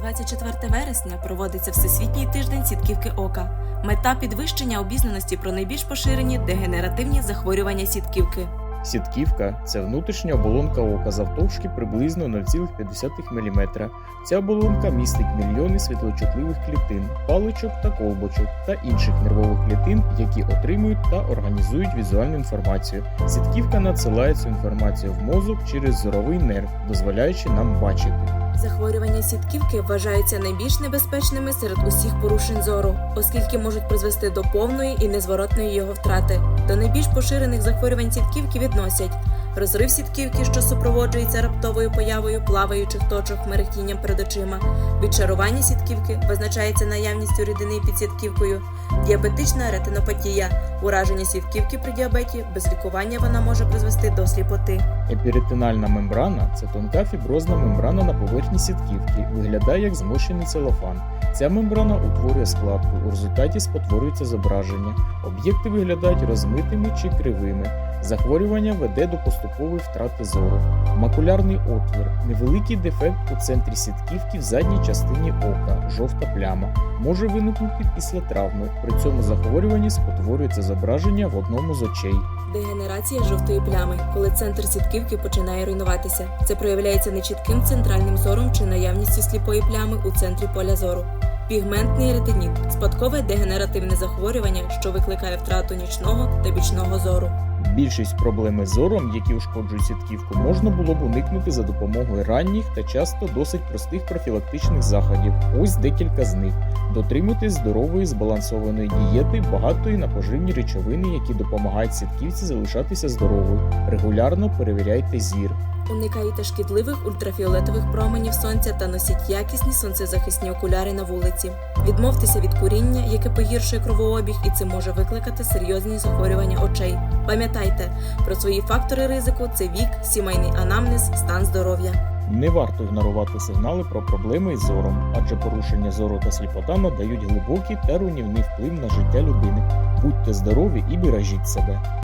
24 вересня проводиться Всесвітній тиждень сітківки ока. Мета підвищення обізнаності про найбільш поширені дегенеративні захворювання сітківки. Сітківка це внутрішня оболонка ока завтовшки приблизно 0,5 мм. Ця оболонка містить мільйони світлочутливих клітин, паличок та колбочок та інших нервових клітин, які отримують та організують візуальну інформацію. Сітківка надсилає цю інформацію в мозок через зоровий нерв, дозволяючи нам бачити. Захворювання сітківки вважаються найбільш небезпечними серед усіх порушень зору, оскільки можуть призвести до повної і незворотної його втрати. До найбільш поширених захворювань сітківки відносять розрив сітківки, що супроводжується раптовою появою плаваючих точок мерехтінням перед очима, відчарування сітківки визначається наявністю рідини під сітківкою, діабетична ретинопатія, ураження сітківки при діабеті, без лікування вона може призвести до сліпоти. Еперитинальна мембрана це тонка фіброзна мембрана на поверхні сітківки, виглядає як змощений целофан. Ця мембрана утворює складку, у результаті спотворюється зображення. Об'єкти виглядають розмитими чи кривими. Захворювання веде до поступової втрати зору. Макулярний отвір невеликий дефект у центрі сітківки в задній частині ока, жовта пляма, може виникнути після травми. При цьому захворюванні спотворюється зображення в одному з очей. Дегенерація жовтої плями, коли центр сітківки починає руйнуватися. Це проявляється нечітким центральним зором чи наявністю сліпої плями у центрі поля зору. Пігментний ретиніт спадкове дегенеративне захворювання, що викликає втрату нічного та бічного зору. Більшість проблеми з зором, які ушкоджують сітківку, можна було б уникнути за допомогою ранніх та часто досить простих профілактичних заходів. Ось декілька з них: дотримуйтесь здорової збалансованої дієти, багатої на поживні речовини, які допомагають сітківці залишатися здоровою. Регулярно перевіряйте зір. Уникайте шкідливих ультрафіолетових променів сонця та носіть якісні сонцезахисні окуляри на вулиці. Відмовтеся від куріння, яке погіршує кровообіг, і це може викликати серйозні захворювання очей. Пам'ятайте про свої фактори ризику: це вік, сімейний анамнез, стан здоров'я. Не варто ігнорувати сигнали про проблеми із зором, адже порушення зору та сліпота надають глибокий та руйнівний вплив на життя людини. Будьте здорові і бережіть себе.